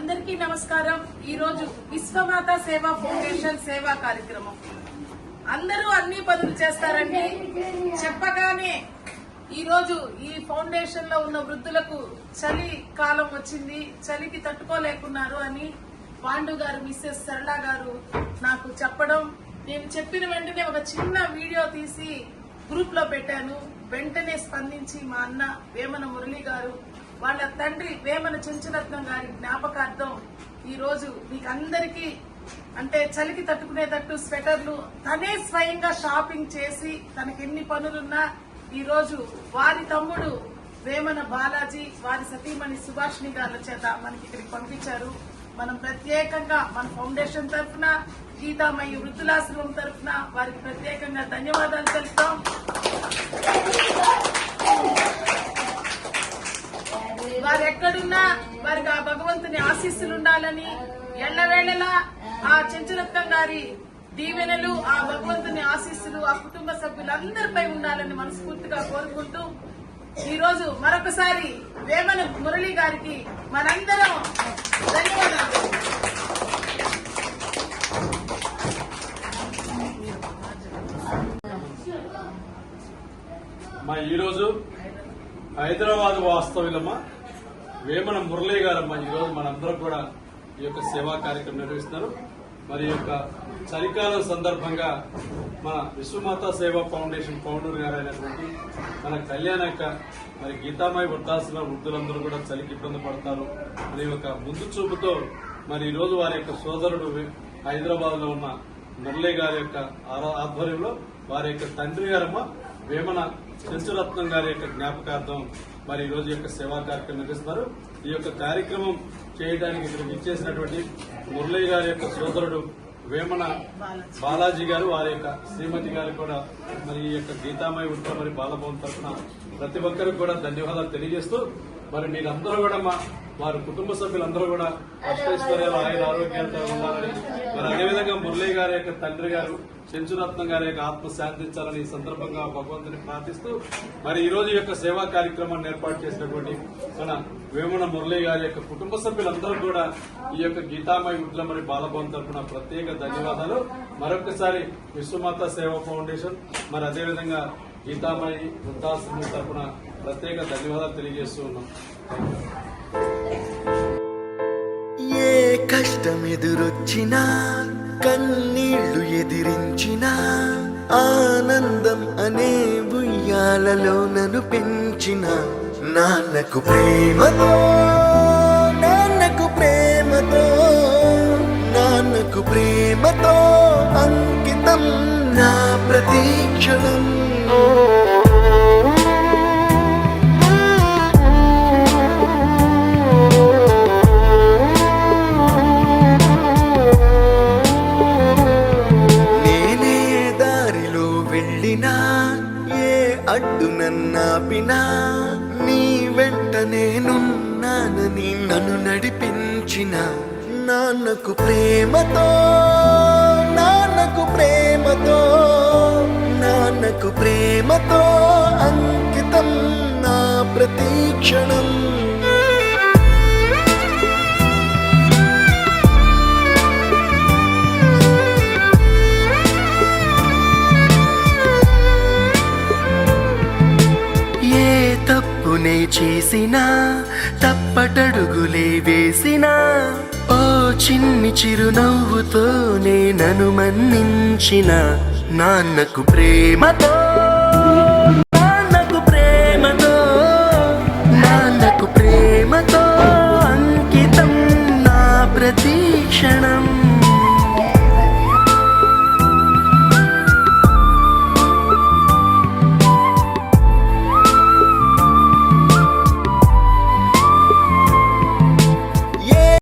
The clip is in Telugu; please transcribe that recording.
అందరికీ నమస్కారం. ఈరోజు విశ్వమాత సేవా ఫౌండేషన్ సేవా కార్యక్రమం. అందరూ అన్ని పనులు చేస్తారండి. చెప్పగానే ఈరోజు ఈ ఫౌండేషన్లో ఉన్న వృద్ధులకు చలి కాలం వచ్చింది. చలికి తట్టుకోలేకున్నారు అని పాండు గారు మిస్సెస్ సరళ గారు నాకు చెప్పడం. నేను చెప్పిన వెంటనే ఒక చిన్న వీడియో తీసి గ్రూప్లో పెట్టాను. వెంటనే స్పందించి మా అన్న వేమన మురళి గారు వాళ్ళ తండ్రి వేమన చెంచురత్నం గారి జ్ఞాపకార్థం ఈరోజు మీకందరికీ మీకు అందరికీ అంటే చలికి తట్టుకునేటట్టు స్వెటర్లు తనే స్వయంగా షాపింగ్ చేసి తనకి ఎన్ని పనులున్నా ఈరోజు వారి తమ్ముడు వేమన బాలాజీ వారి సతీమణి సుభాషిణి గారి చేత మనకి ఇక్కడికి పంపించారు. మనం ప్రత్యేకంగా మన ఫౌండేషన్ తరఫున గీతామయ్య వృద్ధులాశ్రమం తరఫున వారికి ప్రత్యేకంగా ధన్యవాదాలు తెలుపుతాం. వారు ఎక్కడున్నా వారికి ఆ భగవంతుని ఆశీస్సులు ఉండాలని ఎల్లవేళలా ఆ చెంచురత్నం గారి దీవెనలు ఆ భగవంతుని ఆశీస్సులు ఆ కుటుంబ సభ్యులందరిపై ఉండాలని మనస్ఫూర్తిగా కోరుకుంటూ ఈ రోజు మరొకసారి వేమన మురళి గారికి మనందరం ధన్యవాదాలు. మా ఈరోజు హైదరాబాద్ వాస్తవ్యులమ్మ వేమన మురళీ గారమ్మ ఈరోజు మనందరం కూడా ఈ యొక్క సేవా కార్యక్రమం నిర్వహిస్తున్నారు. మరి యొక్క చలికాలం సందర్భంగా మన విశ్వమాత సేవా ఫౌండేషన్ ఫౌండర్ గారు అయినటువంటి మన కళ్యాణ్ యొక్క మరి గీతామాయి వృద్ధాశ్రమ వృద్ధులందరూ కూడా చలికి ఇబ్బంది పడతారు. మరి ఒక ముందు చూపుతో మరి ఈరోజు వారి యొక్క సోదరుడు హైదరాబాద్లో ఉన్న మురళీ గారి యొక్క ఆధ్వర్యంలో వారి యొక్క తండ్రి గారమ్మ వేమన చెంచురత్నం గారి యొక్క జ్ఞాపకార్థం మరి ఈ రోజు యొక్క సేవా కార్యక్రమం నిర్వహిస్తున్నారు. ఈ యొక్క కార్యక్రమం చేయడానికి ఇక్కడ ఇచ్చేసినటువంటి మురళీ గారి యొక్క సోదరుడు వేమన బాలాజీ గారు వారి యొక్క శ్రీమతి గారు కూడా మరి ఈ యొక్క గీతామయ ఉత్సవ మరి బాలభవన్ తరఫున ప్రతి ఒక్కరికి కూడా ధన్యవాదాలు తెలియజేస్తూ మరి మీరందరూ కూడా మా వారి కుటుంబ సభ్యులందరూ కూడా అష్టైశ్వర్యాలు ఆయన ఆరోగ్యాలతో ఉండాలని మరి అదేవిధంగా మురళీ గారి యొక్క తండ్రి గారు చెంచురత్నం గారి యొక్క ఆత్మ శాంతించాలని ఈ సందర్భంగా భగవంతుని ప్రార్థిస్తూ మరి ఈ రోజు యొక్క సేవా కార్యక్రమాన్ని ఏర్పాటు చేసినటువంటి మన వేమన మురళి గారి యొక్క కుటుంబ సభ్యులందరూ కూడా ఈ యొక్క గీతామయ ఉడ్ల మరి బాలభవన్ తరఫున ప్రత్యేక ధన్యవాదాలు. మరొకసారి విశ్వమాత సేవా ఫౌండేషన్ మరి అదేవిధంగా గీతామయి వృద్ధాశ్రమం తరఫున ప్రత్యేక ధన్యవాదాలు తెలియజేస్తూ ఉన్నాం. ఏ కష్టం ఎదురొచ్చినా కన్నీళ్ళు ఎదిరించిన ఆనందం అనే ఉయ్యాలలో నన్ను పెంచిన నాన్నకు ప్రేమతో నాన్నకు ప్రేమతో నాన్నకు ప్రేమతో అంకితం నా ప్రతీక్షణం వెళ్ళినా ఏ అడ్డు నన్నాపినా నీ వెంట నేనున్నానని నన్ను నడిపించిన నాన్నకు ప్రేమతో నాన్నకు ప్రేమతో నాన్నకు ప్రేమతో అంకితం నా ప్రతీక్షణం తప్పునే చేసినా తప్పటడుగులే వేసినా ఓ చిన్ని చిరునవ్వుతోనే నన్ను మన్నించిన నాన్నకు ప్రేమతో